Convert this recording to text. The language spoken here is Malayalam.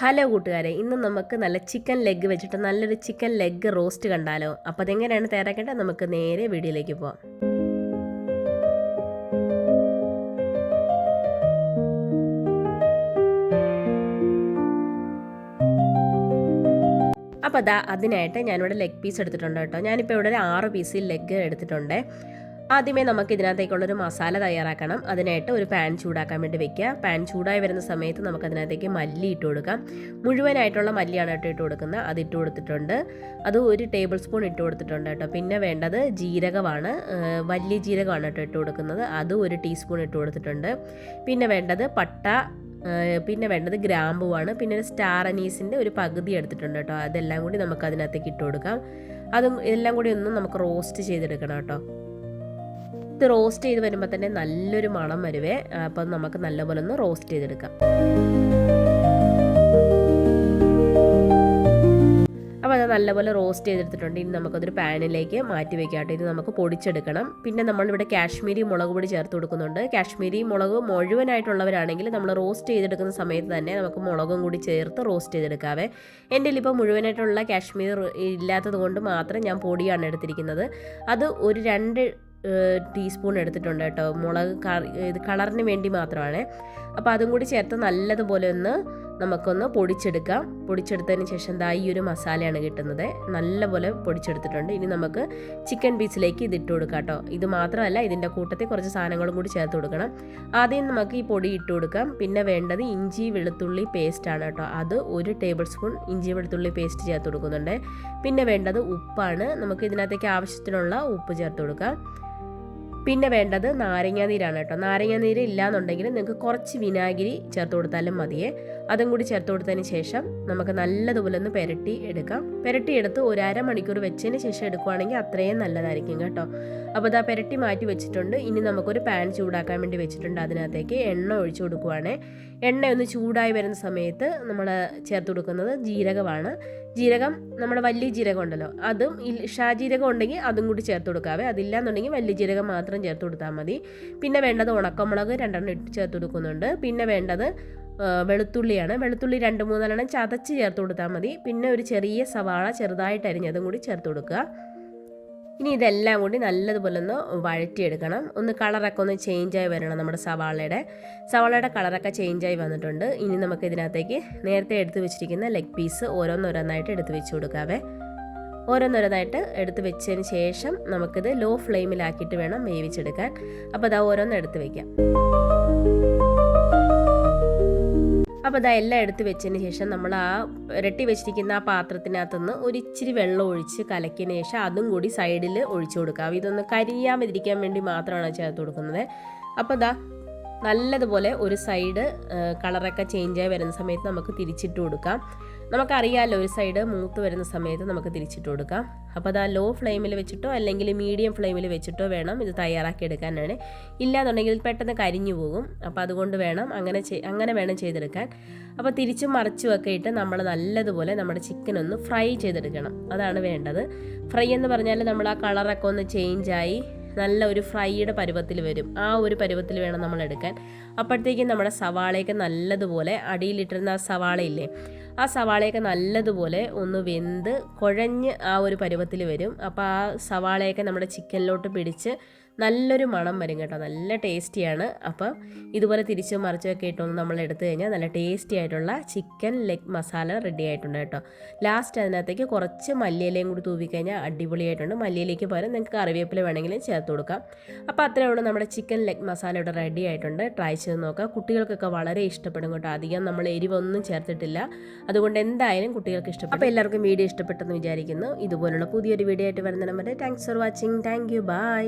ഹലോ കൂട്ടുകാരെ ഇന്ന് നമുക്ക് നല്ല ചിക്കൻ ലെഗ് വെച്ചിട്ട് നല്ലൊരു ചിക്കൻ ലെഗ് റോസ്റ്റ് കണ്ടാലോ? അപ്പോൾ അതെങ്ങനെയാണ് തയ്യാറാക്കേണ്ടത്? നമുക്ക് നേരെ വീഡിയോയിലേക്ക് പോവാം. അപ്പോൾ അതാ അതിനായിട്ട് ഞാനിവിടെ ലെഗ് പീസ് എടുത്തിട്ടുണ്ട് കേട്ടോ. ഞാനിപ്പോൾ ഇവിടെ ഒരു ആറ് പീസിൽ ലെഗ് എടുത്തിട്ടുണ്ട്. ആദ്യമേ നമുക്ക് ഇതിനകത്തേക്കുള്ളൊരു മസാല തയ്യാറാക്കണം. അതിനായിട്ട് ഒരു പാൻ ചൂടാക്കാൻ വേണ്ടി വെക്കുക. പാൻ ചൂടായി വരുന്ന സമയത്ത് നമുക്ക് അതിനകത്തേക്ക് മല്ലി ഇട്ട് കൊടുക്കാം. മുഴുവനായിട്ടുള്ള മല്ലിയാണ് കേട്ടോ ഇട്ട് കൊടുക്കുന്നത്. അത് ഇട്ട് കൊടുത്തിട്ടുണ്ട്. അത് ഒരു ടേബിൾ സ്പൂൺ ഇട്ട് കൊടുത്തിട്ടുണ്ട് കേട്ടോ. പിന്നെ വേണ്ടത് ജീരകമാണ്. വലിയ ജീരകമാണ് കേട്ടോ ഇട്ട് കൊടുക്കുന്നത്. അത് ഒരു ടീസ്പൂൺ ഇട്ട് കൊടുത്തിട്ടുണ്ട്. പിന്നെ വേണ്ടത് പട്ട. പിന്നെ വേണ്ടത് ഗ്രാമ്പുവാണ്. പിന്നെ ഒരു സ്റ്റാർ അനീസിന്റെ ഒരു പകുതി എടുത്തിട്ടുണ്ട് കേട്ടോ. അതെല്ലാം കൂടി നമുക്ക് അതിനകത്തേക്ക് ഇട്ട് കൊടുക്കാം. അതും എല്ലാം കൂടി ഒന്ന് നമുക്ക് റോസ്റ്റ് ചെയ്തെടുക്കണം കേട്ടോ. ഇത് റോസ്റ്റ് ചെയ്ത് വരുമ്പോൾ തന്നെ നല്ലൊരു മണം വരുവേ. അപ്പം നമുക്ക് നല്ലപോലെ ഒന്ന് റോസ്റ്റ് ചെയ്തെടുക്കാം. അപ്പോൾ അത് നല്ലപോലെ റോസ്റ്റ് ചെയ്തെടുത്തിട്ടുണ്ട്. ഇനി നമുക്കതൊരു പാനിലേക്ക് മാറ്റി വെക്കാട്ടോ. ഇത് നമുക്ക് പൊടിച്ചെടുക്കണം. പിന്നെ നമ്മളിവിടെ കാശ്മീരി മുളക് പൊടി ചേർത്ത് കൊടുക്കുന്നുണ്ട്. കാശ്മീരി മുളക് മുഴുവനായിട്ടുള്ളവരാണെങ്കിൽ നമ്മൾ റോസ്റ്റ് ചെയ്തെടുക്കുന്ന സമയത്ത് തന്നെ നമുക്ക് മുളകും കൂടി ചേർത്ത് റോസ്റ്റ് ചെയ്തെടുക്കാവേ. എന്റെ ഇപ്പോൾ മുഴുവനായിട്ടുള്ള കാശ്മീർ ഇല്ലാത്തത് കൊണ്ട് മാത്രം ഞാൻ പൊടിയാണ് എടുത്തിരിക്കുന്നത്. അത് ഒരു രണ്ട് ടീസ്പൂൺ എടുത്തിട്ടുണ്ട് കേട്ടോ. മുളക് ഇത് കളറിന് വേണ്ടി മാത്രമാണ്. അപ്പോൾ അതും കൂടി ചേർത്ത് നല്ലതുപോലെ ഒന്ന് നമുക്കൊന്ന് പൊടിച്ചെടുക്കാം. പൊടിച്ചെടുത്തതിന് ശേഷം ദാ ഈ ഒരു മസാലയാണ് കിട്ടുന്നത്. നല്ലപോലെ പൊടിച്ചെടുത്തിട്ടുണ്ട്. ഇനി നമുക്ക് ചിക്കൻ പീസിലേക്ക് ഇത് ഇട്ട് കൊടുക്കാം കേട്ടോ. ഇത് മാത്രമല്ല ഇതിന്റെ കൂട്ടത്തിൽ കുറച്ച് സാധനങ്ങളും കൂടി ചേർത്ത് കൊടുക്കണം. ആദ്യം നമുക്ക് ഈ പൊടി ഇട്ട് കൊടുക്കാം. പിന്നെ വേണ്ടത് ഇഞ്ചി വെളുത്തുള്ളി പേസ്റ്റാണ് കേട്ടോ. അത് ഒരു ടേബിൾ സ്പൂൺ ഇഞ്ചി വെളുത്തുള്ളി പേസ്റ്റ് ചേർത്ത് കൊടുക്കുന്നുണ്ട്. പിന്നെ വേണ്ടത് ഉപ്പാണ്. നമുക്ക് ഇതിനകത്തേക്ക് ആവശ്യത്തിനുള്ള ഉപ്പ് ചേർത്ത് കൊടുക്കാം. പിന്നെ വേണ്ടത് നാരങ്ങ നീരാണ് കേട്ടോ. നാരങ്ങ നീര് ഇല്ലാന്നുണ്ടെങ്കിൽ നിങ്ങൾക്ക് കുറച്ച് വിനാഗിരി ചേർത്ത് കൊടുത്താലും മതിയേ. അതും കൂടി ചേർത്ത് കൊടുത്തതിന് ശേഷം നമുക്ക് നല്ലതുപോലെ ഒന്ന് പെരട്ടി എടുക്കാം. പെരട്ടി എടുത്ത് ഒരു അരമണിക്കൂർ വെച്ചതിന് ശേഷം എടുക്കുവാണെങ്കിൽ അത്രയും നല്ലതായിരിക്കും കേട്ടോ. അപ്പോൾ ഇതാ പെരട്ടി മാറ്റി വെച്ചിട്ടുണ്ട്. ഇനി നമുക്കൊരു പാൻ ചൂടാക്കാൻ വേണ്ടി വെച്ചിട്ടുണ്ട് അതിനകത്തേക്ക്. എണ്ണ ഒഴിച്ചു കൊടുക്കുവാണ്. എണ്ണ ഒന്ന് ചൂടായി വരുന്ന സമയത്ത് നമ്മൾ ചേർത്ത് കൊടുക്കുന്നത് ജീരകമാണ്. ജീരകം നമ്മുടെ വലിയ ജീരകം ഉണ്ടല്ലോ. അതും ഷാജീരകം ഉണ്ടെങ്കിൽ അതും കൂടി ചേർത്ത് കൊടുക്കാവേ. അതില്ലാന്നുണ്ടെങ്കിൽ വലിയ ജീരകം മാത്രം ചേർത്ത് കൊടുത്താൽ മതി. പിന്നെ വേണ്ടത് ഉണക്കമുളക് രണ്ടെണ്ണം ഇട്ട് ചേർത്ത് കൊടുക്കുന്നുണ്ട്. പിന്നെ വേണ്ടത് വെളുത്തുള്ളിയാണ്. വെളുത്തുള്ളി രണ്ട് മൂന്നെണ്ണം ചതച്ച് ചേർത്ത് കൊടുത്താൽ മതി. പിന്നെ ഒരു ചെറിയ സവാള ചെറുതായിട്ട് അരിഞ്ഞതും കൂടി ചേർത്ത് കൊടുക്കുക. ഇനി ഇതെല്ലാം കൂടി നല്ലതുപോലെ ഒന്ന് വഴറ്റിയെടുക്കണം. ഒന്ന് കളറൊക്കെ ഒന്ന് ചേഞ്ചായി വരണം നമ്മുടെ സവാളയുടെ. സവാളയുടെ കളറൊക്കെ ചേഞ്ചായി വന്നിട്ടുണ്ട്. ഇനി നമുക്ക് ഇതിനകത്തേക്ക് നേരത്തെ എടുത്ത് വെച്ചിരിക്കുന്ന ലെഗ് പീസ് ഓരോന്നോരോന്നായിട്ട് എടുത്ത് വെച്ച് കൊടുക്കാവേ. ഓരോന്നോരോന്നായിട്ട് എടുത്ത് വെച്ചതിന് ശേഷം നമുക്കിത് ലോ ഫ്ലെയിമിലാക്കിയിട്ട് വേണം വേവിച്ചെടുക്കാൻ. അപ്പോൾ അതാ ഓരോന്ന് എടുത്ത് വയ്ക്കാം അപ്പോൾ അതാ എല്ലാം എടുത്ത് വെച്ചതിന് ശേഷം നമ്മൾ ആ ഇരട്ടി വെച്ചിരിക്കുന്ന ആ പാത്രത്തിനകത്തുനിന്ന് ഒരു ഇച്ചിരി വെള്ളം ഒഴിച്ച് കലക്കിയതിന് ശേഷം അതും കൂടി സൈഡിൽ ഒഴിച്ചു കൊടുക്കാം ഇതൊന്ന് കരിയാമതിരിക്കാൻ വേണ്ടി മാത്രമാണ് ചേർത്ത് കൊടുക്കുന്നത്. അപ്പോൾ ഇതാ നല്ലതുപോലെ ഒരു സൈഡ് കളറൊക്കെ ചേഞ്ചായി വരുന്ന സമയത്ത് നമുക്ക് തിരിച്ചിട്ട് കൊടുക്കാം. നമുക്കറിയാമല്ലോ ഒരു സൈഡ് മൂത്ത് വരുന്ന സമയത്ത് നമുക്ക് തിരിച്ചിട്ട് കൊടുക്കാം. അപ്പോൾ അത് ആ ലോ ഫ്ലെയിമിൽ വെച്ചിട്ടോ അല്ലെങ്കിൽ മീഡിയം ഫ്ലെയിമിൽ വെച്ചിട്ടോ വേണം ഇത് തയ്യാറാക്കി എടുക്കാനാണ്. ഇല്ലാന്നുണ്ടെങ്കിൽ പെട്ടെന്ന് കരിഞ്ഞു പോകും. അപ്പോൾ അതുകൊണ്ട് വേണം അങ്ങനെ അങ്ങനെ വേണം ചെയ്തെടുക്കാൻ. അപ്പോൾ തിരിച്ചും മറിച്ചും ഒക്കെ ഇട്ട് നമ്മൾ നല്ലതുപോലെ നമ്മുടെ ചിക്കൻ ഒന്ന് ഫ്രൈ ചെയ്തെടുക്കണം. അതാണ് വേണ്ടത്. ഫ്രൈ എന്ന് പറഞ്ഞാൽ നമ്മൾ ആ കളറൊക്കെ ഒന്ന് ചേഞ്ചായി നല്ല ഒരു ഫ്രൈയുടെ പരുവത്തിൽ വരും. ആ ഒരു പരുവത്തിൽ വേണം നമ്മൾ എടുക്കാൻ. അപ്പോഴത്തേക്കും നമ്മുടെ സവാളയൊക്കെ നല്ലതുപോലെ അടിയിലിട്ടിരുന്ന ആ സവാളയില്ലേ ആ സവാളയൊക്കെ നല്ലതുപോലെ ഒന്ന് വെന്ത് കുഴഞ്ഞ് ആ ഒരു പരുവത്തിൽ വരും. അപ്പോൾ ആ സവാളയൊക്കെ നമ്മുടെ ചിക്കനിലോട്ട് പിടിച്ച് നല്ലൊരു മണം വരും കേട്ടോ. നല്ല ടേസ്റ്റിയാണ്. അപ്പം ഇതുപോലെ തിരിച്ചും മറിച്ചൊക്കെ ഇട്ടൊന്ന് നമ്മൾ എടുത്തു കഴിഞ്ഞാൽ നല്ല ടേസ്റ്റി ആയിട്ടുള്ള ചിക്കൻ ലെഗ് മസാല റെഡി ആയിട്ടുണ്ട് കേട്ടോ. ലാസ്റ്റ് അതിനകത്തേക്ക് കുറച്ച് മല്ലിയിലയും കൂടി തൂവിക്കഴിഞ്ഞാൽ അടിപൊളിയായിട്ടുണ്ട്. മല്ലിയിലേക്ക് പകരം നിങ്ങൾക്ക് കറിവേപ്പില വേണമെങ്കിലും ചേർത്ത് കൊടുക്കാം. അപ്പോൾ അത്രയേ ഉള്ളൂ നമ്മുടെ ചിക്കൻ ലെഗ് മസാല ഇവിടെ റെഡി ആയിട്ടുണ്ട്. ട്രൈ ചെയ്ത് നോക്കാം. കുട്ടികൾക്കൊക്കെ വളരെ ഇഷ്ടപ്പെടും കേട്ടോ. അധികം നമ്മൾ എരിവൊന്നും ചേർത്തിട്ടില്ല. അതുകൊണ്ട് എന്തായാലും കുട്ടികൾക്ക് ഇഷ്ടപ്പെടും അപ്പോൾ എല്ലാവർക്കും വീഡിയോ ഇഷ്ടപ്പെട്ടെന്ന് വിചാരിക്കുന്നു. ഇതുപോലുള്ള പുതിയൊരു വീഡിയോ ആയിട്ട് വരുന്നതിന് വരെ thanks for watching thank you bye